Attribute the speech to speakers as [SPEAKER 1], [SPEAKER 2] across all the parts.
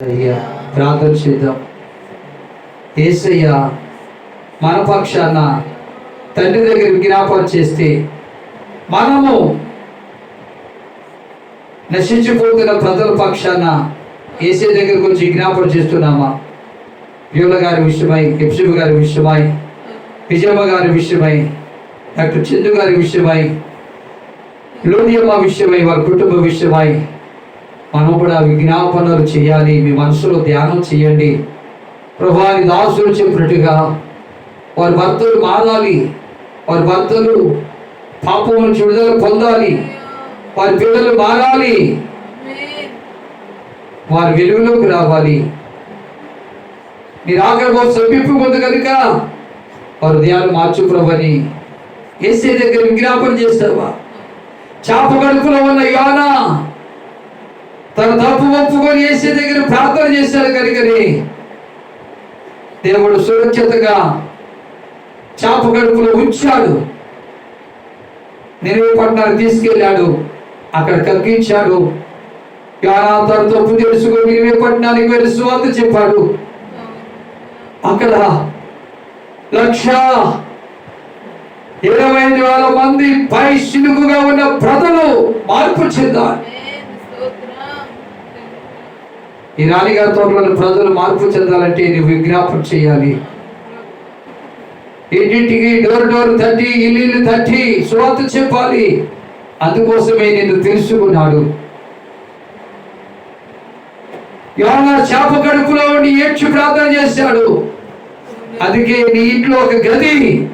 [SPEAKER 1] అయ్యా ప్రార్థన చేద్దాం. ఏసయ్య మన పక్షాన తండ్రి దగ్గర జ్ఞాపకం చేస్తే మనము నశించిపోతున్న ప్రజల పక్షాన ఏసే దగ్గర కొంచెం జ్ఞాపకం చేస్తున్నామా? యోల గారి విషయమై ఎప్సిబు గారి విషయమై విజయమ్మ గారి విషయమై డాక్టర్ చందు గారి విషయమై లోనియమ్మ విషయమై వారి కుటుంబ విషయమై మనం కూడా విజ్ఞాపనలు చేయాలి. మీ మనసులో ధ్యానం చేయండి. ప్రభాని దాసులు చెప్పినట్టుగా వారి భర్తలు మారాలి. వారి భర్తలు పాపం విడుదల పొందాలి. వారి పిల్లలు మారాలి. వారి వెలుగులోకి రావాలి. మీరు ఆఖరి వారు సమీపం కనుక వారి హృదయాలు మార్చు ప్రభని ఏసే దగ్గర విజ్ఞాపన చేస్తావా? చాప గడుపులో తప్పు ఒప్పుకొని వేసే దగ్గర ప్రార్థన చేశారు కనుకని దేవుడు సురక్షితగా చాప గడుపులో ఉంచాడు. నిలువ తీసుకెళ్ళాడు. అక్కడ కక్కించాడు. తన తప్పు తెలుసుకొని నిలువ పట్టణానికి వెళ్ళి సువాత చెప్పాడు. అక్కడ లక్ష ఇరవై ఐదు వేల మంది పై సిలుగుగా ఉన్న ప్రజలు మార్పు చెందారు. ఈ రాణిగారి తోటలో ప్రజలు మార్పు చెందాలంటే నువ్వు విజ్ఞాపన చేయాలి. ఇంటింటికి డోర్ డోర్ తట్టి ఇల్లు తట్టి సువార్త చెప్పాలి. అందుకోసమే నేను తెలుసుకున్నాడు. యోనా చేప కడుపులో ఉండి ఏడ్చి ప్రార్థన చేశాడు. అందుకే నీ ఇంట్లో ఒక గది.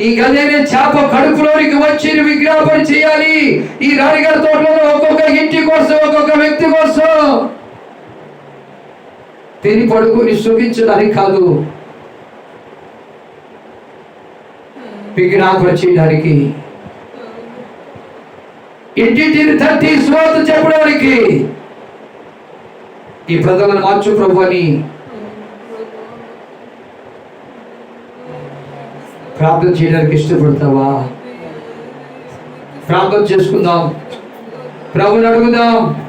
[SPEAKER 1] ఈ గదిని చేప కడుపులోనికి వచ్చి విజ్ఞాపన చేయాలి. ఈ రాణిగారి తోటలో ఒక్కొక్క ఇంటి కోసం ఒక్కొక్క వ్యక్తి కోసం. తిని పడుకుని సుఖించడానికి కాదు. విజ్ఞాపన వచ్చేయడానికి ఇంటింటిని తట్టి శ్రోత చెప్పడానికి. ఈ ప్రజలను మార్చు ప్రభు అని ప్రార్థన చేయడానికి ఇష్టపడతావా? ప్రార్థన చేసుకుందాం. ప్రభుని అడుగుదాం.